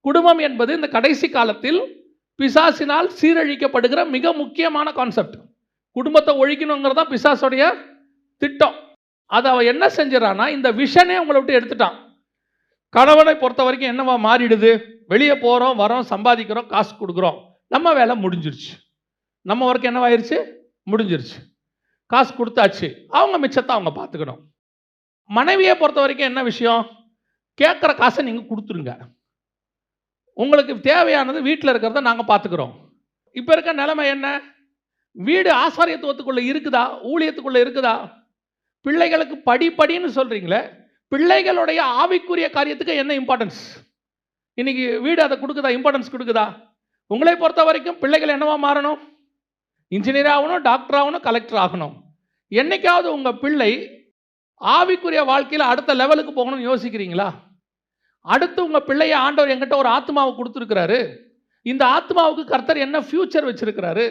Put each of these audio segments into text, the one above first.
குடும்பம் என்பது இந்த கடைசி காலத்தில் பிசாசினால் சீரழிக்கப்படுகிற மிக முக்கியமான கான்செப்ட் குடும்பத்தை ஒழிக்கணுங்கிறதா பிசாசுடைய திட்டம். அதை அவன் என்ன செஞ்சிடறான்னா இந்த விஷனே உங்களை விட்டு எடுத்துட்டான். கணவனை பொறுத்த வரைக்கும் என்னவா மாறிடுது? வெளியே போகிறோம் வரோம் சம்பாதிக்கிறோம் காசு கொடுக்குறோம். நம்ம வேலை முடிஞ்சிருச்சு. நம்ம ஒர்க் என்னவாயிருச்சு? முடிஞ்சிருச்சு. காசு கொடுத்தாச்சு. அவங்க மிச்சத்தை அவங்க பார்த்துக்கணும். மனைவியை பொறுத்த வரைக்கும் என்ன விஷயம்? கேட்குற காசை நீங்கள் கொடுத்துருங்க. உங்களுக்கு தேவையானது வீட்டில் இருக்கிறத நாங்கள் பார்த்துக்குறோம் இப்போ இருக்க நிலைமை என்ன? வீடு ஆசாரியத்துவத்துக்குள்ளே இருக்குதா? ஊழியத்துக்குள்ளே இருக்குதா? பிள்ளைகளுக்கு படிப்படின்னு சொல்கிறீங்களே பிள்ளைகளுடைய ஆவிக்குரிய காரியத்துக்கு என்ன இம்பார்ட்டன்ஸ் இன்றைக்கி வீடு அதை கொடுக்குதா? இம்பார்ட்டன்ஸ் கொடுக்குதா? உங்களை பொறுத்த வரைக்கும் பிள்ளைகள் என்னவா மாறணும்? இன்ஜினியர் ஆகணும் டாக்டர் ஆகணும் கலெக்டர் ஆகணும். என்னைக்காவது உங்கள் பிள்ளை ஆவிக்குரிய வாழ்க்கையில் அடுத்த லெவலுக்கு போகணும்னு யோசிக்கிறீங்களா? அடுத்து உங்கள் பிள்ளைய ஆண்டவர் என்கிட்ட ஒரு ஆத்மாவை கொடுத்துருக்கிறாரு. இந்த ஆத்மாவுக்கு கர்த்தர் என்ன ஃபியூச்சர் வச்சிருக்கிறாரு?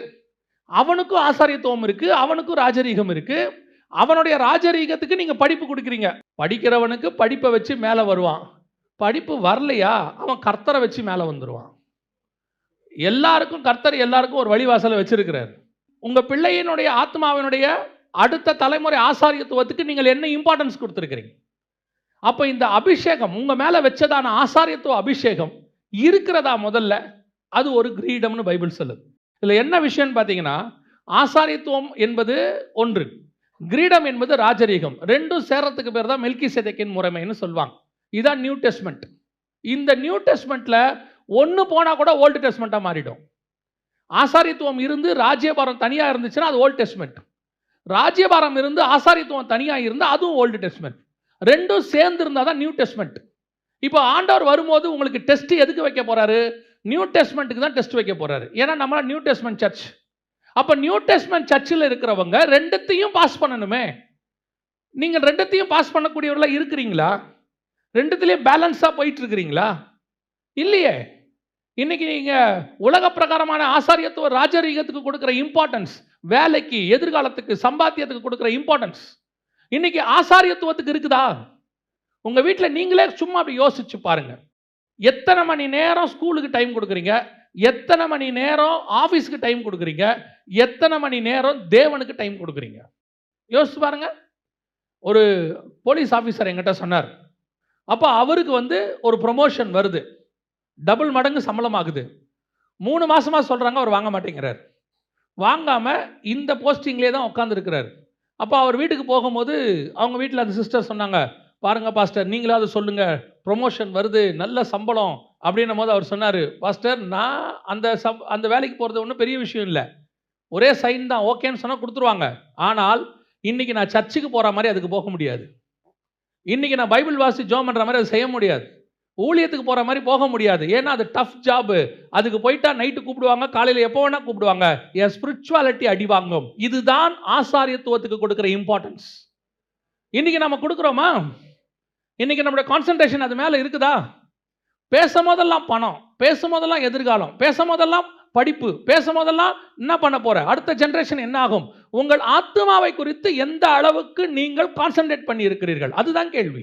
அவனுக்கும் ஆசாரியத்துவம் இருக்குது அவனுக்கும் ராஜரீகம் இருக்குது அவனுடைய ராஜரீகத்துக்கு நீங்கள் படிப்பு கொடுக்குறீங்க. படிக்கிறவனுக்கு படிப்பை வச்சு மேலே வருவான். படிப்பு வரலையா? அவன் கர்த்தரை வச்சு மேலே வந்துடுவான் எல்லாருக்கும் கர்த்தர் எல்லாருக்கும் ஒரு வழிவாசலை வச்சிருக்கிறார். உங்கள் பிள்ளையினுடைய ஆத்மாவினுடைய அடுத்த தலைமுறை ஆசாரியத்துவத்துக்கு நீங்கள் என்ன இம்பார்ட்டன்ஸ் கொடுத்துருக்கிறீங்க? அப்போ இந்த அபிஷேகம் உங்கள் மேலே வச்சதான ஆசாரியத்துவ அபிஷேகம் இருக்கிறதா முதல்ல? அது ஒரு கிரீடம்னு பைபிள் சொல்லுது. இதில் என்ன விஷயம்னு பார்த்தீங்கன்னா ஆசாரியத்துவம் என்பது ஒன்று கிரீடம் என்பது ராஜரீகம். ரெண்டும் சேரத்துக்கு பேர் தான் மில்கி செதக்கின் முறைமைன்னு சொல்லுவாங்க. இதுதான் நியூ டெஸ்ட்மெண்ட். இந்த நியூ டெஸ்ட்மெண்ட்டில் ஒன்று போனால் கூட ஓல்டு டெஸ்ட்மெண்ட்டாக மாறிடும். ஆசாரியத்துவம் இருந்து ராஜ்யபாரம் தனியாக இருந்துச்சுன்னா அது ஓல்டு டெஸ்ட்மெண்ட். ராஜ்யபாரம் இருந்து ஆசாரியத்துவம் தனியாக இருந்தால் அதுவும் ஓல்டு டெஸ்ட்மெண்ட். ரெண்டும் சேர்ந்து இருந்தால் தான் நியூ டெஸ்ட்மெண்ட் இப்போ ஆண்டவர் வரும்போது உங்களுக்கு டெஸ்ட் எதுக்கு வைக்க போறாரு? நியூ டெஸ்ட்மெண்ட்டுக்கு தான் டெஸ்ட் வைக்க போறாரு. ஏன்னா நம்மளா நியூ டெஸ்ட்மெண்ட் சர்ச் அப்போ நியூ டெஸ்ட்மெண்ட் சர்ச்சில் இருக்கிறவங்க ரெண்டுத்தையும் பாஸ் பண்ணணுமே. நீங்கள் ரெண்டுத்தையும் பாஸ் பண்ணக்கூடியவர்களாக இருக்கிறீங்களா? ரெண்டுத்துலேயும் பேலன்ஸாக போயிட்டு இருக்கிறீங்களா இல்லையே. இன்னைக்கு நீங்கள் உலக பிரகாரமான ஆசாரியத்துவ ராஜரீகத்துக்கு கொடுக்குற இம்பார்ட்டன்ஸ் வேலைக்கு எதிர்காலத்துக்கு சம்பாத்தியத்துக்கு கொடுக்குற இம்பார்ட்டன்ஸ் இன்னைக்கு ஆசாரியத்துவத்துக்கு இருக்குதா? உங்கள் வீட்டில் நீங்களே சும்மா அப்படி யோசிச்சு பாருங்க. எத்தனை மணி நேரம் ஸ்கூலுக்கு டைம் கொடுக்குறீங்க? எத்தனை மணி நேரம் ஆஃபீஸுக்கு டைம் கொடுக்குறீங்க? எத்தனை மணி நேரம் தேவனுக்கு டைம் கொடுக்குறீங்க? யோசிச்சு பாருங்க. ஒரு போலீஸ் ஆஃபீஸர் எங்கிட்ட சொன்னார். அப்போ அவருக்கு வந்து ஒரு ப்ரொமோஷன் வருது. டபுள் மடங்கு சம்பளம் ஆகுது மூணு மாதமாக சொல்கிறாங்க அவர் வாங்க மாட்டேங்கிறார். வாங்காமல் இந்த போஸ்டிங்லேயே தான் உட்காந்துருக்கிறார் அப்போ அவர் வீட்டுக்கு போகும்போது அவங்க வீட்டில் அந்த சிஸ்டர் சொன்னாங்க பாருங்க பாஸ்டர் நீங்களாவது சொல்லுங்கள் ப்ரொமோஷன் வருது நல்ல சம்பளம். அப்படின்னும் போது அவர் சொன்னார் பாஸ்டர் நான் அந்த சம் அந்த வேலைக்கு போகிறது ஒன்றும் பெரிய விஷயம் இல்லை. ஒரே சைன் தான் ஓகேன்னு சொன்னால் கொடுத்துருவாங்க. ஆனால் இன்றைக்கி நான் சர்ச்சுக்கு போகிற மாதிரி அதுக்கு போக முடியாது. இன்னைக்கு நான் பைபிள் வாசி ஜோம் பண்ணுற மாதிரி அது செய்ய முடியாது. ஊழியத்துக்கு போகிற மாதிரி போக முடியாது. ஏன்னா அது டஃப் ஜாபு அதுக்கு போயிட்டா நைட்டு கூப்பிடுவாங்க காலையில் எப்போ வேணால் கூப்பிடுவாங்க. என் ஸ்பிரிச்சுவாலிட்டி அடி வாங்கும். இதுதான் ஆசாரியத்துவத்துக்கு கொடுக்குற இம்பார்ட்டன்ஸ் இன்றைக்கி நம்ம கொடுக்குறோமா? இன்றைக்கி நம்மளுடைய கான்சன்ட்ரேஷன் அது மேலே இருக்குதா? பேசும் போதெல்லாம் பணம் பேசும் போதெல்லாம் எதிர்காலம் பேசும் போதெல்லாம் படிப்பு பேசும் போதெல்லாம் என்ன பண்ண போகிற அடுத்த ஜென்ரேஷன் என்ன ஆகும்? உங்கள் ஆத்மாவை குறித்து எந்த அளவுக்கு நீங்கள் கான்சென்ட்ரேட் பண்ணி இருக்கிறீர்கள் அதுதான் கேள்வி.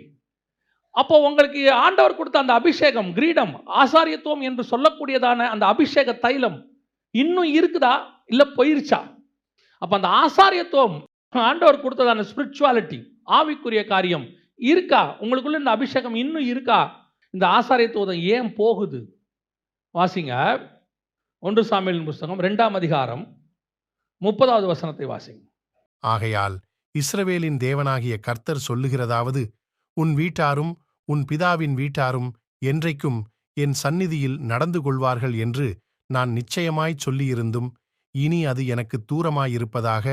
அப்போ உங்களுக்கு ஆண்டவர் கொடுத்த அந்த அபிஷேகம் கிரீடம் ஆசாரியத்துவம் என்று சொல்லக்கூடியதான அந்த அபிஷேக தைலம் இன்னும் இருக்குதா? இல்லை போயிருச்சா? அப்போ அந்த ஆசாரியத்துவம் ஆண்டவர் கொடுத்ததான ஸ்பிரிச்சுவாலிட்டி ஆவிக்குரிய காரியம் இருக்கா? உங்களுக்குள்ள இந்த அபிஷேகம் இன்னும் இருக்கா? இந்த ஆசாரியத்துவம் ஏன் போகுது? வாசிங்க. ஒன்று சாமியலின் புஸ்தகம் ரெண்டாம் அதிகாரம் முப்பதாவது வசனத்தை வாசிங்க. ஆகையால் இஸ்ரவேலின் தேவனாகிய கர்த்தர் சொல்லுகிறதாவது உன் வீட்டாரும் உன் பிதாவின் வீட்டாரும் என்றைக்கும் என் சந்நிதியில் நடந்து கொள்வார்கள் என்று நான் நிச்சயமாய்ச் சொல்லியிருந்தும் இனி அது எனக்கு தூரமாயிருப்பதாக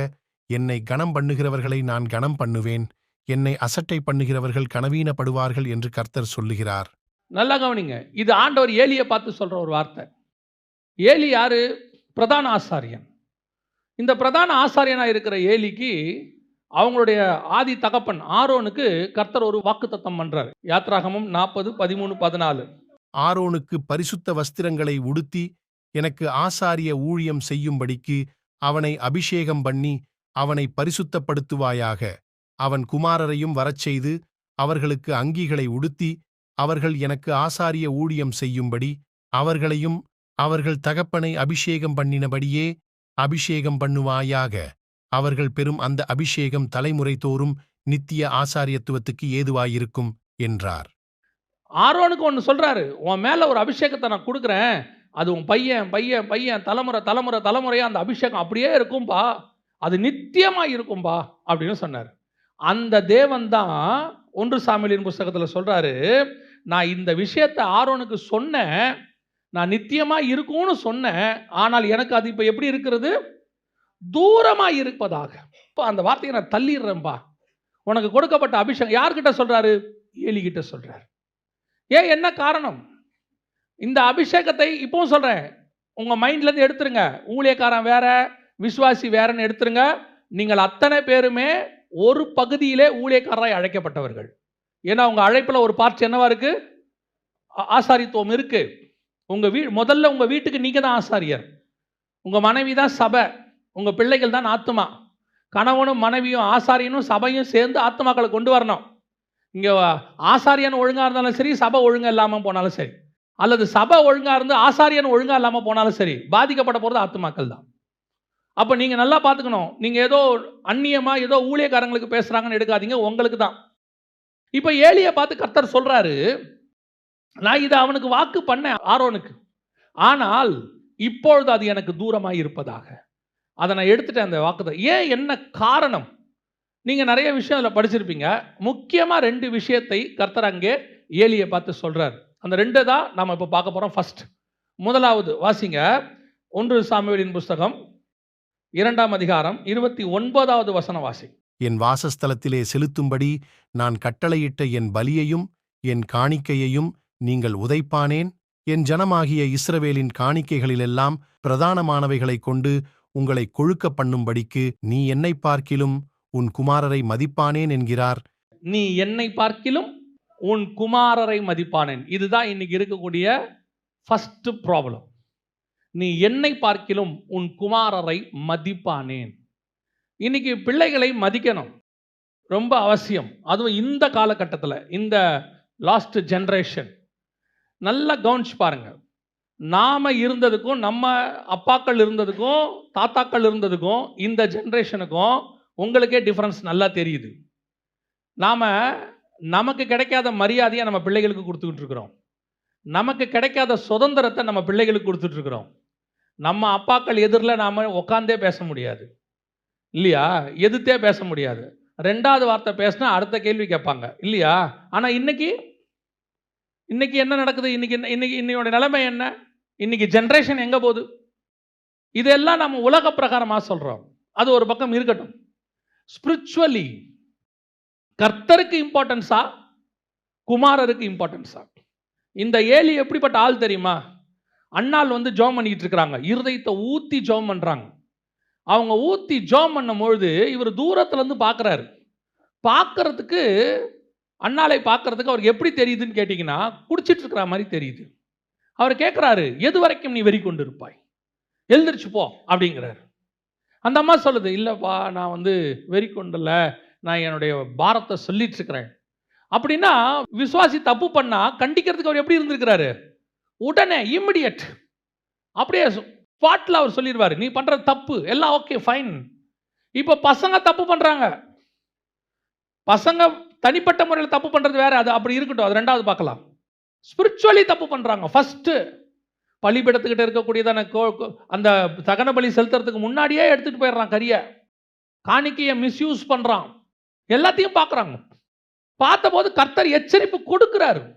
என்னை கனம் பண்ணுகிறவர்களை நான் கனம் பண்ணுவேன் என்னை அசட்டை பண்ணுகிறவர்கள் கனவீனப்படுவார்கள் என்று கர்த்தர் சொல்லுகிறார். நல்லா கவனிங்க இது ஆண்டவர் ஏலியை பார்த்து சொல்ற ஒரு வார்த்தை. ஏலி யாரு? பிரதான ஆசாரியன். இந்த பிரதான ஆசாரியனா இருக்கிற ஏலிக்கு அவங்களுடைய ஆதி தகப்பன் ஆரோனுக்கு கர்த்தர் ஒரு வாக்குத்தத்தம் பண்றாரு. யாத்ராகமும் நாற்பது பதிமூணு பதினாலு. ஆரோனுக்கு பரிசுத்த வஸ்திரங்களை உடுத்தி எனக்கு ஆசாரிய ஊழியம் செய்யும்படிக்கு அவனை அபிஷேகம் பண்ணி அவனை பரிசுத்தப்படுத்துவாயாக. அவன் குமாரரையும் வரச்செய்து அவர்களுக்கு அங்கிகளை உடுத்தி அவர்கள் எனக்கு ஆசாரிய ஊழியம் செய்யும்படி அவர்களையும் அவர்கள் தகப்பனை அபிஷேகம் பண்ணினபடியே அபிஷேகம் பண்ணுவாயாக. அவர்கள் பெறும் அந்த அபிஷேகம் தலைமுறை தோறும் நித்திய ஆசாரியத்துவத்துக்கு ஏதுவாயிருக்கும் என்றார். ஆரோனுக்கு ஒன்று சொல்கிறாரு உன் மேலே ஒரு அபிஷேகத்தை நான் கொடுக்குறேன். அது உன் பையன் பையன் பையன் தலைமுறை தலைமுறை தலைமுறையாக அந்த அபிஷேகம் அப்படியே இருக்கும்பா. அது நித்தியமாக இருக்கும்பா அப்படின்னு சொன்னார். அந்த தேவன் தான் ஒன்று சாமியலின் புஸ்தகத்தில் சொல்கிறாரு நான் இந்த விஷயத்தை ஆரோனுக்கு சொன்னேன். நான் நித்தியமாக இருக்கும்னு சொன்னேன். ஆனால் எனக்கு அது இப்போ எப்படி இருக்கிறது? தூரமாக இருப்பதாக. இப்போ அந்த வார்த்தையை நான் தள்ளிடுறேன்பா உனக்கு கொடுக்கப்பட்ட அபிஷேகம் யார்கிட்ட சொல்கிறாரு ஏலிகிட்ட சொல்கிறார் ஏன் என்ன காரணம்? இந்த அபிஷேகத்தை இப்பவும் சொல்கிறேன் உங்கள் மைண்ட்லேருந்து எடுத்துருங்க. ஊழியக்காரன் வேற விஸ்வாசி வேறன்னு எடுத்துருங்க. நீங்கள் அத்தனை பேருமே ஒரு பகுதியிலே ஊழியக்காரராய் அழைக்கப்பட்டவர்கள். ஏன்னா உங்கள் அழைப்பில் ஒரு பார்ட்ஸ் என்னவா இருக்குது ஆசாரித்துவம் இருக்குது உங்கள் வீ முதல்ல உங்கள் வீட்டுக்கு நீங்கள் தான் ஆசாரியர். உங்கள் மனைவி தான் சபை. உங்கள் பிள்ளைகள் தான் ஆத்துமா. கணவனும் மனைவியும் ஆசாரியனும் சபையும் சேர்ந்து ஆத்மாக்களை கொண்டு வரணும். இங்கே ஆசாரியன் ஒழுங்காக இருந்தாலும் சரி சபை ஒழுங்காக இல்லாமல் போனாலும் சரி. அல்லது சபை ஒழுங்காக இருந்து ஆசாரியன் ஒழுங்காக இல்லாமல் போனாலும் சரி பாதிக்கப்பட போகிறது ஆத்மாக்கள் தான். அப்போ நீங்கள் நல்லா பார்த்துக்கணும் நீங்கள் ஏதோ அந்நியமாக ஏதோ ஊழியக்காரங்களுக்கு பேசுகிறாங்கன்னு எடுக்காதீங்க உங்களுக்கு தான். இப்போ ஏலியை பார்த்து கர்த்தர் சொல்கிறாரு நான் இதை அவனுக்கு வாக்கு பண்ணேன் ஆரோனுக்கு. ஆனால் இப்பொழுது அது எனக்கு தூரமாக இருப்பதாக. அதை நான் எடுத்துட்டேன் அந்த வாக்குதை ஏன் என்ன காரணம்? நீங்கள் நிறைய விஷயம் அதில் படிச்சிருப்பீங்க. முக்கியமாக ரெண்டு விஷயத்தை கர்த்தர் அங்கே ஏலியை பார்த்து சொல்கிறார் அந்த ரெண்டு தான் நம்ம இப்போ பார்க்க போகிறோம் ஃபஸ்ட் முதலாவது வாசிங்க. ஒன்று சாமுவேலின் புஸ்தகம் இரண்டாம் அதிகாரம் இருபத்தி ஒன்பதாவது வசன வாசி. என் வாசஸ்தலத்திலே செலுத்தும்படி நான் கட்டளையிட்ட என் பலியையும் என் காணிக்கையையும் நீங்கள் உதைப்பானேன்? என் ஜனமாகிய இஸ்ரவேலின் காணிக்கைகளிலெல்லாம் பிரதானமானவைகளைக் கொண்டு உங்களை கொழுக்க பண்ணும்படிக்கு நீ என்னை பார்க்கிலும் உன் குமாரரை மதிப்பானேன் என்கிறார். நீ என்னை பார்க்கிலும் உன் குமாரரை மதிப்பானேன். இதுதான் இன்னைக்கு இருக்கக்கூடிய ஃபஸ்ட்டு ப்ராப்ளம் நீ என்னை பார்க்கிலும் உன் குமாரரை மதிப்பானேன். இன்னைக்கு பிள்ளைகளை மதிக்கணும். ரொம்ப அவசியம். அதுவும் இந்த காலகட்டத்தில் இந்த லாஸ்ட் ஜென்ரேஷன் நல்லா கவனிச்சு பாருங்கள் நாம் இருந்ததுக்கும் நம்ம அப்பாக்கள் இருந்ததுக்கும் தாத்தாக்கள் இருந்ததுக்கும் இந்த ஜென்ரேஷனுக்கும் உங்களுக்கே டிஃப்ரென்ஸ் நல்லா தெரியுது. நாம் நமக்கு கிடைக்காத மரியாதையை நம்ம பிள்ளைகளுக்கு கொடுத்துக்கிட்டு இருக்கிறோம். நமக்கு கிடைக்காத சுதந்திரத்தை நம்ம பிள்ளைகளுக்கு கொடுத்துட்ருக்குறோம் நம்ம அப்பாக்கள் எதிரில் நாம் உட்காந்தே பேச முடியாது. இல்லையா? எதிர்த்தே பேச முடியாது. ரெண்டாவது வார்த்தை பேசினா அடுத்த கேள்வி கேட்பாங்க. இல்லையா? ஆனால் இன்னைக்கு இன்னைக்கு என்ன நடக்குது? இன்னைக்கு என்ன- இன்னைக்கு இன்னையோட நிலைமை என்ன? இன்னைக்கு ஜென்ரேஷன் எங்கே போகுது? இதெல்லாம் நம்ம உலக பிரகாரமாக சொல்கிறோம் அது ஒரு பக்கம் இருக்கட்டும். ஸ்பிரிச்சுவலி கர்த்தருக்கு இம்பார்ட்டன்ஸா குமாரருக்கு இம்பார்ட்டன்ஸா இந்த ஏலி எப்படிப்பட்ட ஆள் தெரியுமா? அண்ணாள் வந்து ஜோம் பண்ணிக்கிட்டு இருக்கிறாங்க. இருதயத்தை ஊற்றி ஜோம் பண்ணுறாங்க அவங்க ஊற்றி ஜோம் பண்ணும்பொழுது இவர் தூரத்துல இருந்து பார்க்கறாரு பார்க்கறதுக்கு அண்ணாலை பார்க்கறதுக்கு அவருக்கு எப்படி தெரியுதுன்னு கேட்டிங்கன்னா குடிச்சிட்டு இருக்கிற மாதிரி தெரியுது. அவர் கேட்குறாரு எது வரைக்கும் நீ வெறி கொண்டு இருப்பாய் எழுந்திரிச்சு போ அப்படிங்கிறாரு. அந்த அம்மா சொல்லுது இல்லைப்பா நான் வந்து வெறி கொண்டல நான் என்னுடைய பாரத்தை சொல்லிட்டு இருக்கிறேன் அப்படின்னா விசுவாசி தப்பு பண்ணா கண்டிக்கிறதுக்கு அவர் எப்படி இருந்திருக்கிறாரு? உடனே இம்மிடியட் அப்படியே ஸ்பாட்டில் அவர் சொல்லிடுவார் நீ பண்ணுற தப்பு எல்லாம் ஓகே ஃபைன் இப்போ பசங்க தப்பு பண்ணுறாங்க பசங்க தனிப்பட்ட முறையில் தப்பு பண்ணுறது வேற அது அப்படி இருக்கட்டும். அது ரெண்டாவது பார்க்கலாம். ஸ்பிரிச்சுவலி தப்பு பண்ணுறாங்க ஃபஸ்ட்டு பலிபீடத்துக்கிட்ட இருக்கக்கூடியதான கோ- அந்த தகன பலி செலுத்துறதுக்கு முன்னாடியே எடுத்துகிட்டு போயிடுறான் கரியை. காணிக்கையை மிஸ்யூஸ் பண்ணுறான் எல்லாத்தையும் பார்க்குறாங்க. பார்த்தபோது கர்த்தர் எச்சரிப்பு கொடுக்குறாரு.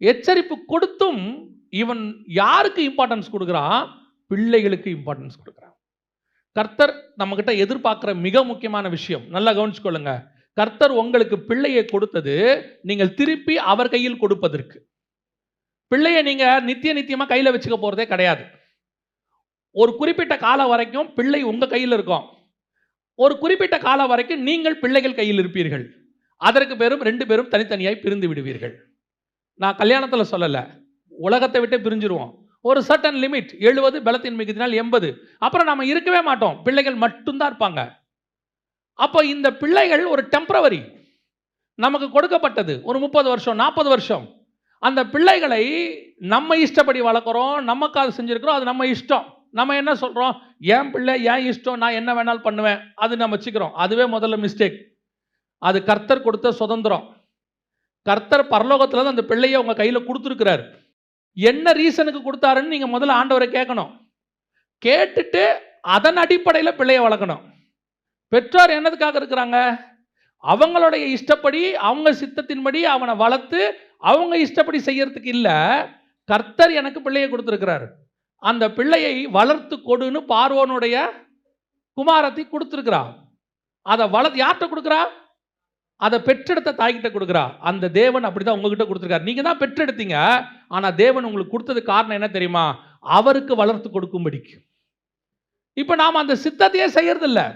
எச்சரிப்பு கொடுத்தும் இவன் யாருக்கு இம்பார்ட்டன்ஸ் கொடுக்குறான்? பிள்ளைகளுக்கு இம்பார்ட்டன்ஸ் கொடுக்குறான். கர்த்தர் நம்மக்கிட்ட எதிர்பார்க்குற மிக முக்கியமான விஷயம். நல்லா கவனிச்சுக்கொள்ளுங்க. கர்த்தர் உங்களுக்கு பிள்ளையை கொடுத்தது நீங்கள் திருப்பி அவர் கையில் கொடுப்பதற்கு. பிள்ளையை நீங்க நித்திய நித்தியமா கையில வச்சுக்க போறதே கிடையாது. ஒரு குறிப்பிட்ட காலம் வரைக்கும் பிள்ளை உங்க கையில் இருக்கும். ஒரு குறிப்பிட்ட காலம் வரைக்கும் நீங்கள் பிள்ளைகள் கையில் இருப்பீர்கள். அதற்கு பேரும் ரெண்டு பேரும் தனித்தனியாய் பிரிந்து விடுவீர்கள். நான் கல்யாணத்தில் சொல்லலை. உலகத்தை விட்டு பிரிஞ்சிருவோம். ஒரு சர்டன் லிமிட் எழுபது பலத்தின் மிகுதினால் எண்பது. அப்புறம் நம்ம இருக்கவே மாட்டோம். பிள்ளைகள் மட்டும்தான் இருப்பாங்க. அப்போ இந்த பிள்ளைகள் ஒரு டெம்பரவரி நமக்கு கொடுக்கப்பட்டது ஒரு முப்பது வருஷம் நாற்பது வருஷம். அந்த பிள்ளைகளை நம்ம இஷ்டப்படி வளர்க்குறோம் நமக்கு அது செஞ்சுருக்கிறோம் அது நம்ம இஷ்டம். நம்ம என்ன சொல்கிறோம் என் பிள்ளை ஏன் இஷ்டம் நான் என்ன வேணாலும் பண்ணுவேன். அது நம்ம வச்சுக்கிறோம். அதுவே முதல்ல மிஸ்டேக் அது கர்த்தர் கொடுத்த சுதந்திரம். கர்த்தர் பரலோகத்தில் தான் அந்த பிள்ளையை உங்கள் கையில் கொடுத்துருக்கிறார். என்ன ரீசனுக்கு கொடுத்தாருன்னு நீங்கள் முதல்ல ஆண்டவரை கேட்கணும். கேட்டுட்டு அதன் அடிப்படையில் பிள்ளையை வளர்க்கணும். பெற்றோர் என்னதுக்காக இருக்கிறாங்க? அவங்களுடைய இஷ்டப்படி அவங்க சித்தத்தின்படி அவனை வளர்த்து அவங்க இஷ்டப்படி செய்யறதுக்கு இல்லை. கர்த்தர் எனக்கு பிள்ளையை கொடுத்துருக்கிறார். அந்த பிள்ளையை வளர்த்து கொடுன்னு பார்வோனுடைய குமாரத்தை கொடுத்துருக்குறா. அதை வளர்த்து யார்கிட்ட கொடுக்குறா? அதை பெற்றெடுத்த தாய்கிட்ட கொடுக்குறா. அந்த தேவன் அப்படி தான் உங்ககிட்ட கொடுத்துருக்காரு. நீங்கள் தான் பெற்றெடுத்தீங்க. ஆனால் தேவன் உங்களுக்கு கொடுத்தது காரணம் என்ன தெரியுமா? அவருக்கு வளர்த்து கொடுக்கும்படிக்கு. இப்போ நாம் அந்த சித்தத்தையே செய்யறதில்லை.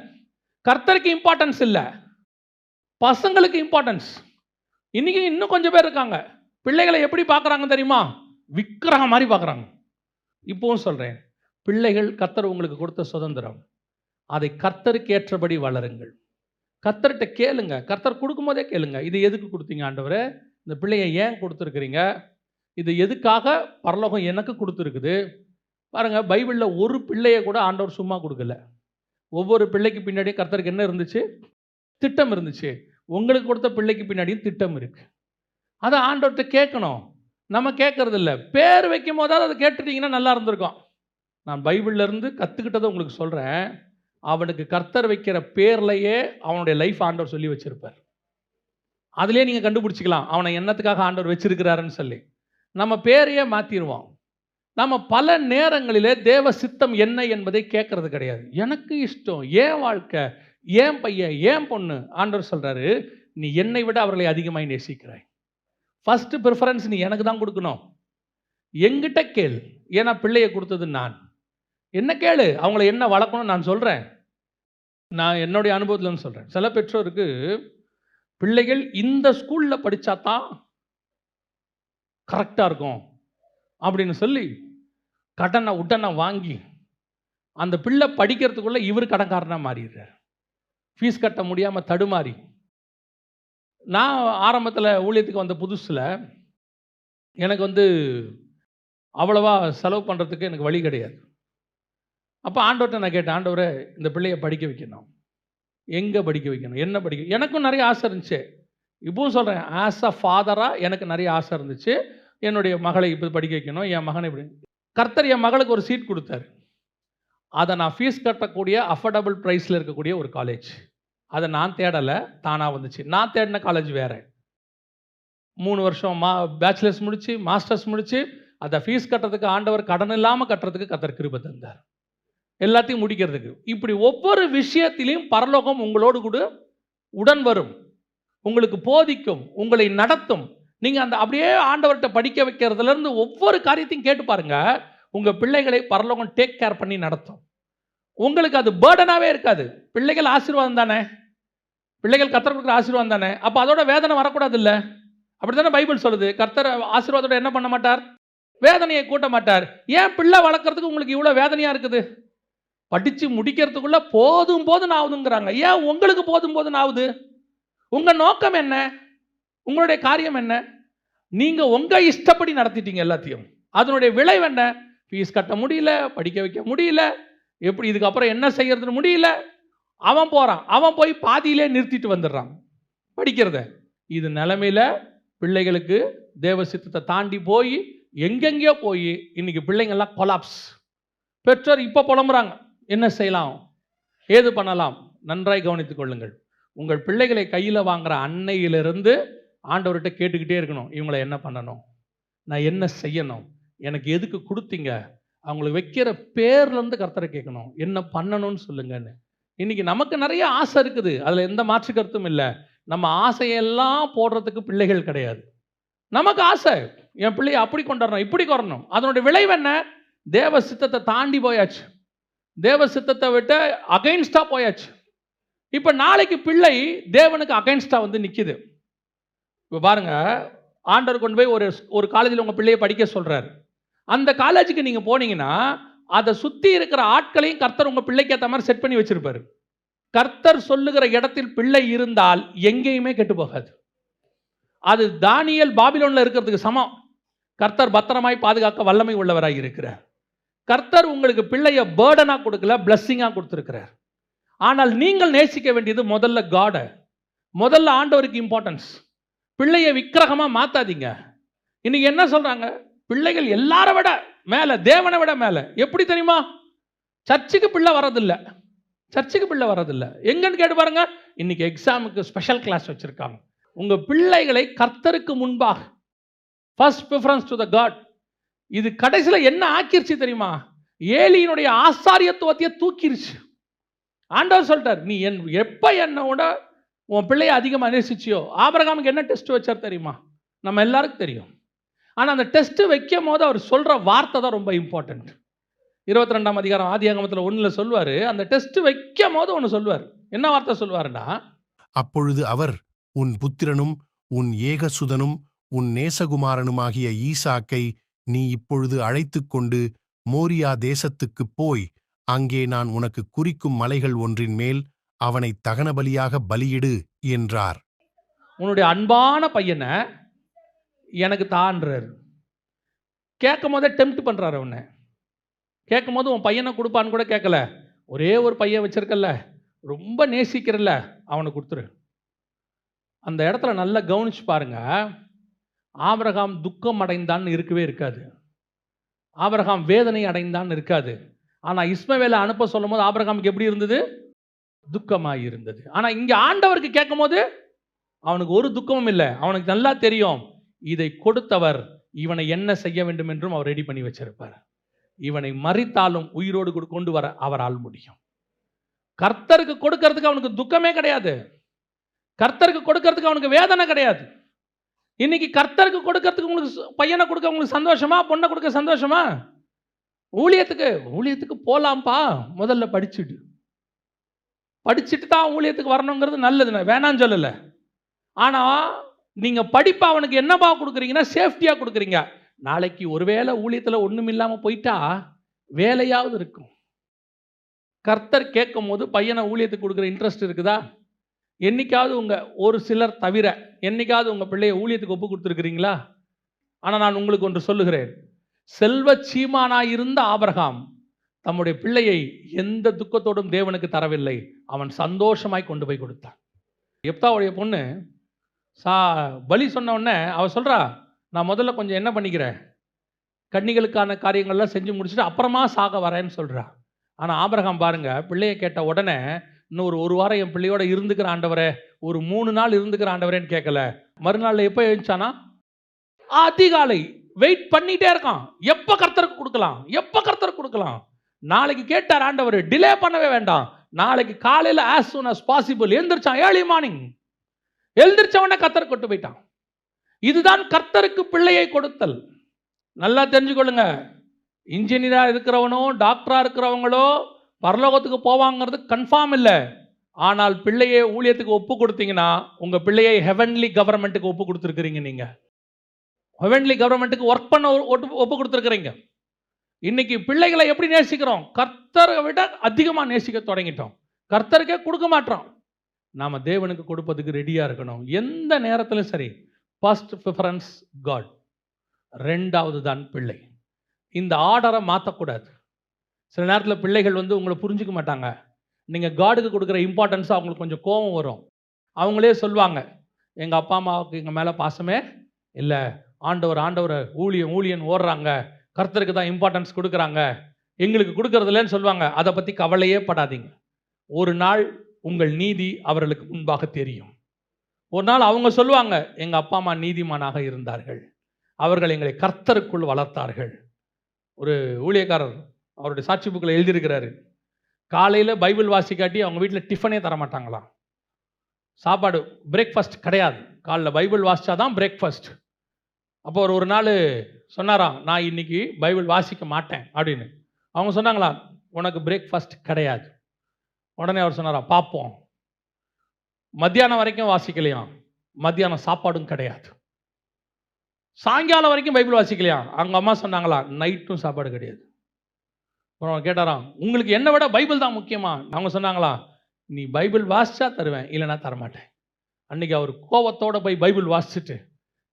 கர்த்தருக்கு இம்பார்ட்டன்ஸ் இல்லை. பசங்களுக்கு இம்பார்ட்டன்ஸ் இன்னைக்கு இன்னும் கொஞ்சம் பேர் இருக்காங்க. பிள்ளைகளை எப்படி பார்க்குறாங்க தெரியுமா? விக்கிரகம் மாதிரி பார்க்குறாங்க. இப்போவும் சொல்கிறேன் பிள்ளைகள் கர்த்தர் உங்களுக்கு கொடுத்த சுதந்திரம். அதை கர்த்தருக்கு ஏற்றபடி வளருங்கள். கர்த்தர்கிட்ட கேளுங்க. கர்த்தர் கொடுக்கும்போதே கேளுங்க. இது எதுக்கு கொடுத்தீங்க ஆண்டவர்? இந்த பிள்ளையை ஏன் கொடுத்துருக்குறீங்க? இது எதுக்காக பரலோகம் எனக்கு கொடுத்துருக்குது? பாருங்கள் பைபிளில் ஒரு பிள்ளையை கூட ஆண்டவர் சும்மா கொடுக்கல. ஒவ்வொரு பிள்ளைக்கு பின்னாடியும் கர்த்தருக்கு என்ன இருந்துச்சு? திட்டம் இருந்துச்சு. உங்களுக்கு கொடுத்த பிள்ளைக்கு பின்னாடியும் திட்டம் இருக்குது அதை ஆண்டவர்கிட்ட கேட்கணும். நம்ம கேட்கறது இல்லை. பேர் வைக்கும் போதாவது அதை கேட்டுட்டீங்கன்னா நல்லா இருந்திருக்கும். நான் பைபிள்ல இருந்து கற்றுக்கிட்டதை உங்களுக்கு சொல்கிறேன் அவனுக்கு கர்த்தர் வைக்கிற பேர்லையே அவனுடைய லைஃப் ஆண்டவர் சொல்லி வச்சுருப்பார். அதுலேயே நீங்கள் கண்டுபிடிச்சிக்கலாம். அவனை என்னத்துக்காக ஆண்டவர் வச்சிருக்கிறாருன்னு சொல்லி. நம்ம பேரையே மாற்றிடுவோம் நாம் பல நேரங்களிலே தேவ சித்தம் என்ன என்பதை கேட்கறது கிடையாது. எனக்கு இஷ்டம் ஏன் வாழ்க்கை ஏன் பையன் ஏன் பொண்ணு ஆண்டவர் சொல்கிறாரு நீ என்னை விட அவர்களை அதிகமாக நேசிக்கிறாய். ஃபஸ்ட்டு ப்ரிஃபரன்ஸ் நீ எனக்கு தான் கொடுக்கணும். எங்கிட்ட கேள். ஏன்னா பிள்ளையை கொடுத்தது நான். என்ன கேளு? அவங்கள என்ன வளர்க்கணும்னு நான் சொல்கிறேன் நான் என்னுடைய அனுபவத்தில் சொல்கிறேன் சில பெற்றோருக்கு பிள்ளைகள் இந்த ஸ்கூலில் படித்தா தான் கரெக்டாக இருக்கும். அப்படின்னு சொல்லி கடனை உடனே வாங்கி அந்த பிள்ளை படிக்கிறதுக்குள்ளே இவர் கடன்காரனாக மாறிடுறார். ஃபீஸ் கட்ட முடியாமல் தடுமாறி. நான் ஆரம்பத்தில் ஊழியத்துக்கு வந்த புதுசில் எனக்கு வந்து அவ்வளவா செலவு பண்ணுறதுக்கு எனக்கு வழி கிடையாது. அப்போ ஆண்டவர்கிட்ட நான் கேட்டேன் ஆண்டவரை இந்த பிள்ளையை படிக்க வைக்கணும். எங்கே படிக்க வைக்கணும்? என்ன படிக்க? எனக்கும் நிறைய ஆசை இருந்துச்சு. இப்பவும் சொல்கிறேன் ஆஸ் அ ஃபாதராக எனக்கு நிறைய ஆசை இருந்துச்சு. என்னுடைய மகளை இப்போ படிக்க வைக்கணும் என் மகனை இப்படி. கர்த்தர் என் மகளுக்கு ஒரு சீட் கொடுத்தாரு. அதை நான் ஃபீஸ் கட்டக்கூடிய அஃபோர்டபுள் ப்ரைஸில் இருக்கக்கூடிய ஒரு காலேஜ் அதை நான் தேடலை தானாக வந்துச்சு. நான் தேடின காலேஜ் வேறு. மூணு வருஷம் மா பேச்சுலர்ஸ் முடித்து மாஸ்டர்ஸ் முடித்து அதை ஃபீஸ் கட்டுறதுக்கு ஆண்டவர் கடன் இல்லாமல் கட்டுறதுக்கு கத்தர் கிருபை தந்தார். எல்லாத்தையும் முடிக்கிறதுக்கு. இப்படி ஒவ்வொரு விஷயத்திலையும் பரலோகம் உங்களோடு கூட உடன் வரும். உங்களுக்கு போதிக்கும் உங்களை நடத்தும் நீங்கள் அந்த அப்படியே ஆண்டவர்கிட்ட படிக்க வைக்கிறதுலேருந்து ஒவ்வொரு காரியத்தையும் கேட்டு பாருங்க. உங்கள் பிள்ளைகளை பரலோகம் டேக் கேர் பண்ணி நடத்தும். உங்களுக்கு அது பேர்டனாகவே இருக்காது. பிள்ளைகள் ஆசீர்வாதம் தானே? பிள்ளைகள் கத்தர் கொடுக்குற ஆசீர்வாதம் தானே? அப்போ அதோட வேதனை வரக்கூடாது இல்லை அப்படி தானே பைபிள் சொல்லுது. கர்த்தர் ஆசீர்வாதத்தோட என்ன பண்ண மாட்டார்? வேதனையை கூட்ட மாட்டார். ஏன் பிள்ளை வளர்க்குறதுக்கு உங்களுக்கு இவ்வளோ வேதனையாக இருக்குது? படித்து முடிக்கிறதுக்குள்ளே போதும் போதும் ஆகுதுங்கிறாங்க. ஏன் உங்களுக்கு போதும் போதும் ஆகுது? உங்கள் நோக்கம் என்ன? உங்களுடைய காரியம் என்ன? நீங்கள் உங்கள் இஷ்டப்படி நடத்திட்டீங்க எல்லாத்தையும். அதனுடைய விளைவு என்ன? ஃபீஸ் கட்ட முடியல படிக்க வைக்க முடியல எப்படி இதுக்கப்புறம் என்ன செய்யறதுன்னு முடியல. அவன் போகிறான் அவன் போய் பாதியிலே நிறுத்திட்டு வந்துடுறான். படிக்கிறத. இது நிலமையில் பிள்ளைகளுக்கு தேவ சித்தத்தை தாண்டி போய் எங்கெங்கேயோ போய் இன்னைக்கு பிள்ளைங்கள்லாம் கொலாப்ஸ் பெற்றோர் இப்போ புலம்புறாங்க. என்ன செய்யலாம்? ஏது பண்ணலாம்? நன்றாய் கவனித்துக் கொள்ளுங்கள். உங்கள் பிள்ளைகளை கையில் வாங்குற அன்னையிலிருந்து ஆண்டவர்கிட்ட கேட்டுக்கிட்டே இருக்கணும் இவங்களை என்ன பண்ணணும்? நான் என்ன செய்யணும்? எனக்கு எதுக்கு கொடுத்தீங்க? அவங்களுக்கு வைக்கிற பேர்லேருந்து கர்த்தரை கேட்கணும். என்ன பண்ணணும்னு சொல்லுங்கன்னு. இன்னைக்கு நமக்கு நிறைய ஆசை இருக்குது. அதில் எந்த மாற்று கருத்தும் இல்லை. நம்ம ஆசையெல்லாம் போடுறதுக்கு பிள்ளைகள் கிடையாது. நமக்கு ஆசை என் பிள்ளையை அப்படி கொண்டாடணும் இப்படி கொறணும் அதனுடைய விளைவு என்ன? தேவ சித்தத்தை தாண்டி போயாச்சு. தேவ சித்தத்தை விட்டு அகைன்ஸ்டாக போயாச்சு. இப்போ நாளைக்கு பிள்ளை தேவனுக்கு அகைன்ஸ்டாக வந்து நிற்கிது இப்போ பாருங்க ஆண்டவர் கொண்டு போய் ஒரு ஒரு காலேஜில் உங்கள் பிள்ளையை படிக்க சொல்கிறாரு அந்த காலேஜுக்கு நீங்கள் போனீங்கன்னா அதை சுற்றி இருக்கிற ஆட்களையும் கர்த்தர் உங்கள் பிள்ளைக்கு ஏற்ற மாதிரி செட் பண்ணி வச்சிருப்பாரு. கர்த்தர் சொல்லுகிற இடத்தில் பிள்ளை இருந்தால் எங்கேயுமே கெட்டு போகாது. அது தானியல் பாபிலோனில் இருக்கிறதுக்கு சமம். கர்த்தர் பத்திரமாய் பாதுகாக்க வல்லமை உள்ளவராக இருக்கிறார். கர்த்தர் உங்களுக்கு பிள்ளைய பேர்டனாக கொடுக்கல பிளஸ்ஸிங்காக கொடுத்துருக்கிறார். ஆனால் நீங்கள் நேசிக்க வேண்டியது முதல்ல காடை முதல்ல ஆண்டவருக்கு இம்பார்ட்டன்ஸ் பிள்ளைய விக்கிரகமாக மாற்றாதீங்க இன்னைக்கு என்ன சொல்கிறாங்க பிள்ளைகள் எல்லார விட மேலே தேவனை விட மேலே. எப்படி தெரியுமா? சர்ச்சுக்கு பிள்ளை வரதில்லை சர்ச்சுக்கு பிள்ளை வரதில்லை எங்கன்னு கேட்டு பாருங்க. இன்னைக்கு எக்ஸாமுக்கு ஸ்பெஷல் கிளாஸ் வச்சுருக்காங்க. உங்கள் பிள்ளைகளை கர்த்தருக்கு முன்பாக first preference to the God இது கடைசியில் என்ன ஆக்கிருச்சு தெரியுமா? ஏலியினுடைய ஆசாரியத்துவத்தையே தூக்கிருச்சு. ஆண்டவர் சொல்லிட்டார் நீ என் எப்போ என்னோட உன் பிள்ளையை அதிகமாக நேசிச்சியோ? ஆபரகாமுக்கு என்ன டெஸ்ட் வச்சார் தெரியுமா? நம்ம எல்லாருக்கும் தெரியும். ஆனால் அந்த டெஸ்ட் வைக்கும் போது அவர் சொல்கிற வார்த்தை தான் ரொம்ப இம்பார்ட்டண்ட் இருபத்தி ரெண்டாம் அதிகாரம் ஆதி அங்கமத்தில் ஒன்றில் சொல்வார் அந்த டெஸ்ட் வைக்கும் போது ஒன்று சொல்வார் என்ன வார்த்தை சொல்லுவாருன்னா? அப்பொழுது அவர் உன் புத்திரனும் உன் ஏகசுதனும் உன் நேசகுமாரனுமாகிய ஈசாக்கை நீ இப்பொழுது அழைத்துக் கொண்டு மோரியா தேசத்துக்குப் போய் அங்கே நான் உனக்கு குறிக்கும் மலைகள் ஒன்றின் மேல் அவனை தகனபலியாக பலியிடு என்றார். உன்னுடைய அன்பான பையனை எனக்கு தான்றார். கேட்கும் போதே டெம்ப்ட் பண்ணுறாரு அவனை. கேட்கும் போது உன் பையனை கொடுப்பான்னு கூட கேட்கல. ஒரே ஒரு பையன் வச்சிருக்கல ரொம்ப நேசிக்கிறல்ல. அவனை கொடுத்துரு. அந்த இடத்துல நல்லா கவனிச்சு பாருங்க. ஆபரகாம் துக்கம் அடைந்தான்னு இருக்கவே இருக்காது. ஆபரகாம் வேதனை அடைந்தான்னு இருக்காது. ஆனால் இஸ்மவேலை அனுப்ப சொல்லும் போது ஆபரகாமுக்கு எப்படி இருந்தது? துக்கமாக இருந்தது ஆனால் இங்கே ஆண்டவருக்கு கேட்கும் போது அவனுக்கு ஒரு துக்கமும் இல்லை. அவனுக்கு நல்லா தெரியும் இதை கொடுத்தவர் இவனை என்ன செய்ய வேண்டும் என்றும் அவர் ரெடி பண்ணி வச்சிருப்பார். இவனை மறித்தாலும் உயிரோடு கொண்டு வர அவரால் முடியும். கர்த்தருக்கு கொடுக்கறதுக்கு அவனுக்கு துக்கமே கிடையாது. கர்த்தருக்கு கொடுக்கறதுக்கு அவனுக்கு வேதனை கிடையாது. இன்னைக்கு கர்த்தருக்கு கொடுக்கறதுக்கு உங்களுக்கு பையனை கொடுக்க உங்களுக்கு சந்தோஷமா? பொண்ணை கொடுக்க சந்தோஷமா? ஊழியத்துக்கு ஊழியத்துக்கு போலாம்ப்பா முதல்ல படிச்சுட்டு படிச்சுட்டு தான் ஊழியத்துக்கு வரணுங்கிறது நல்லது. நான் வேணான்னு சொல்லலை. ஆனால் நீங்கள் படிப்பு அவனுக்கு என்னப்பா கொடுக்குறீங்கன்னா சேஃப்டியாக கொடுக்குறீங்க. நாளைக்கு ஒருவேளை ஊழியத்தில் ஒன்றும் இல்லாமல் போயிட்டா வேலையாவது இருக்கும். கர்த்தர் கேட்கும் போது பையனை ஊழியத்துக்கு கொடுக்குற இன்ட்ரெஸ்ட் இருக்குதா? என்னைக்காவது உங்கள் ஒரு சிலர் தவிர என்னைக்காவது உங்கள் பிள்ளைய ஊழியத்துக்கு ஒப்பு கொடுத்துருக்குறீங்களா? ஆனால் நான் உங்களுக்கு ஒன்று சொல்லுகிறேன். செல்வ சீமானாயிருந்த இருந்த தம்முடைய பிள்ளையை எந்த துக்கத்தோடும் தேவனுக்கு தரவில்லை. அவன் சந்தோஷமாய் கொண்டு போய் கொடுத்தான். எப்தாவுடைய பொண்ணு சா பலி சொன்ன அவள் அவ நான் முதல்ல கொஞ்சம் என்ன பண்ணிக்கிறேன்? கன்னிகளுக்கான காரியங்கள்லாம் செஞ்சு முடிச்சுட்டு அப்புறமா சாக வரேன்னு சொல்கிறா ஆனால் ஆபரகம் பாருங்க பிள்ளையை கேட்ட உடனே இன்னும் ஒரு ஒரு வாரம் என் பிள்ளையோட இருந்துக்கிற ஆண்டவரே ஒரு மூணு நாள் இருந்துக்கிற ஆண்டவரேன்னு கேட்கல மறுநாள் எப்போ எழுந்துச்சானா? அதிகாலை வெயிட் பண்ணிட்டே இருக்கான். எப்போ கர்த்தருக்கு கொடுக்கலாம்? எப்போ கர்த்தருக்கு கொடுக்கலாம்? நாளைக்கு கேட்டார் ஆண்டவர் டிலே பண்ணவே வேண்டாம். நாளைக்கு காலையில் ஆஸ் சூன் அஸ் பாசிபிள் எழுந்திரிச்சான் ஏர்லி மார்னிங் எழுந்திரிச்சவன கர்த்தர் கொண்டு போயிட்டான். இதுதான் கர்த்தருக்கு பிள்ளையை கொடுத்தல். நல்லா தெரிஞ்சுக்கொள்ளுங்க. இன்ஜினியராக இருக்கிறவனோ டாக்டராக இருக்கிறவங்களோ பரலோகத்துக்கு போவாங்கிறது கன்ஃபார்ம் இல்லை. ஆனால் பிள்ளையை ஊழியத்துக்கு ஒப்பு கொடுத்தீங்கன்னா உங்கள் பிள்ளையை ஹெவன்லி கவர்மெண்ட்டுக்கு ஒப்பு கொடுத்துருக்குறீங்க நீங்கள் ஹெவன்லி கவர்மெண்ட்டுக்கு ஒர்க் பண்ண ஒட்டு- ஒப்பு கொடுத்துருக்குறீங்க. இன்னைக்கு பிள்ளைகளை எப்படி நேசிக்கிறோம்? கர்த்தரை விட அதிகமாக நேசிக்க தொடங்கிட்டோம். கர்த்தருக்கே கொடுக்க மாட்டோம். நாம் தேவனுக்கு கொடுப்பதுக்கு ரெடியாக இருக்கணும். எந்த நேரத்திலும் சரி. ஃபர்ஸ்ட் ப்ரிஃபரன்ஸ் காட் ரெண்டாவது தான் பிள்ளை. இந்த ஆர்டரை மாற்றக்கூடாது சில நேரத்தில் பிள்ளைகள் வந்து உங்களை புரிஞ்சுக்க மாட்டாங்க. நீங்கள் காடுக்கு கொடுக்குற இம்பார்ட்டன்ஸ் அவங்களுக்கு கொஞ்சம் கோபம் வரும். அவங்களே சொல்லுவாங்க எங்கள் அப்பா அம்மாவுக்கு எங்கள் மேலே பாசமே இல்லை. ஆண்டவர் ஆண்டவர் ஊழியன் ஊழியன் ஓடுறாங்க. கர்த்தருக்கு தான் இம்பார்ட்டன்ஸ் கொடுக்குறாங்க. எங்களுக்கு கொடுக்கறதில்லன்னு சொல்லுவாங்க. அதை பற்றி கவலையே படாதீங்க. ஒரு நாள் உங்கள் நீதி அவர்களுக்கு முன்பாக தெரியும். ஒரு நாள் அவங்க சொல்லுவாங்க எங்கள் அப்பா அம்மா நீதிமானாக இருந்தார்கள். அவர்கள் எங்களை கர்த்தருக்குள் வளர்த்தார்கள். ஒரு ஊழியக்காரர் அவருடைய சாட்சி புக்கில் எழுதியிருக்கிறாரு. காலையில் பைபிள் வாசிக்காட்டி அவங்க வீட்டில் டிஃபனே தர மாட்டாங்களாம். சாப்பாடு பிரேக்ஃபாஸ்ட் கிடையாது. காலைல பைபிள் வாசித்தா தான் பிரேக்ஃபாஸ்ட் அப்போ ஒரு ஒரு நாள் சொன்னாராம் நான் இன்னைக்கு பைபிள் வாசிக்க மாட்டேன் அப்படின்னு. அவங்க சொன்னாங்களா உனக்கு பிரேக்ஃபாஸ்ட் கிடையாது. உடனே அவர் சொன்னாராம் பார்ப்போம் மத்தியானம் வரைக்கும் வாசிக்கலையாம் மத்தியானம் சாப்பாடும் கிடையாது. சாயங்காலம் வரைக்கும் பைபிள் வாசிக்கலையாம் அவங்க அம்மா சொன்னாங்களா நைட்டும் சாப்பாடு கிடையாது. அப்புறம் கேட்டாராம் உங்களுக்கு என்ன விட பைபிள் தான் முக்கியமா? அவங்க சொன்னாங்களா நீ பைபிள் வாசிச்சா தருவேன் இல்லைன்னா தரமாட்டேன். அன்னைக்கு அவர் கோவத்தோடு போய் பைபிள் வாசிச்சுட்டு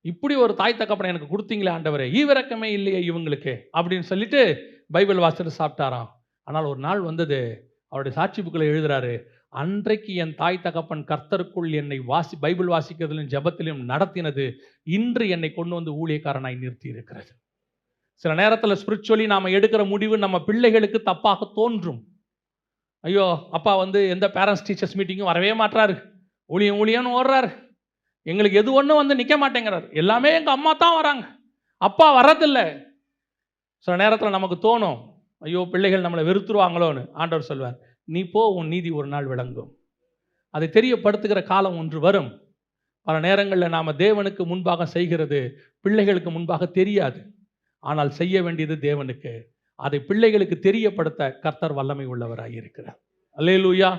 இப்படி ஒரு தாய் தகப்பனை எனக்கு கொடுத்தீங்களே ஆண்டவரே ஈவிரக்கமே இல்லையே இவங்களுக்கு அப்படின்னு சொல்லிட்டு பைபிள் வாசிட்டு சாப்பிட்டாராம். ஆனால் ஒரு நாள் வந்தது அவருடைய சாட்சி புக்கில் எழுதுறாரு அன்றைக்கு என் தாய் தகப்பன் கர்த்தருக்குள் என்னை வாசி பைபிள் வாசிக்கிறதிலும் ஜெபத்திலும் நடத்தினது இன்று என்னை கொண்டு வந்து ஊழியக்காரனாய் நிறுத்தி இருக்கிறது சில நேரத்தில் ஸ்பிரிச்சுவலி நாம் எடுக்கிற முடிவு நம்ம பிள்ளைகளுக்கு தப்பாக தோன்றும். ஐயோ அப்பா வந்து எந்த பேரண்ட்ஸ் டீச்சர்ஸ் மீட்டிங்கும் வரவே மாட்றாரு. ஊழியம் ஊழியம்னு ஓடுறாரு. எங்களுக்கு எது ஒன்றும் வந்து நிற்க மாட்டேங்கிறார். எல்லாமே எங்கள் அம்மா தான் வராங்க. அப்பா வர்றதில்லை. சில நேரத்தில் நமக்கு தோணும் ஐயோ பிள்ளைகள் நம்மளை வெறுத்துருவாங்களோன்னு. ஆண்டவர் சொல்வார் நீ போ உன் நீதி ஒரு நாள் விளங்கும். அதை தெரியப்படுத்துகிற காலம் ஒன்று வரும். பல நேரங்களில் நாம் தேவனுக்கு முன்பாக செய்கிறது பிள்ளைகளுக்கு முன்பாக தெரியாது. ஆனால் செய்ய வேண்டியது தேவனுக்கு. அதை பிள்ளைகளுக்கு தெரியப்படுத்த கர்த்தர் வல்லமை உள்ளவராக இருக்கிறார் அல்லேலூயா.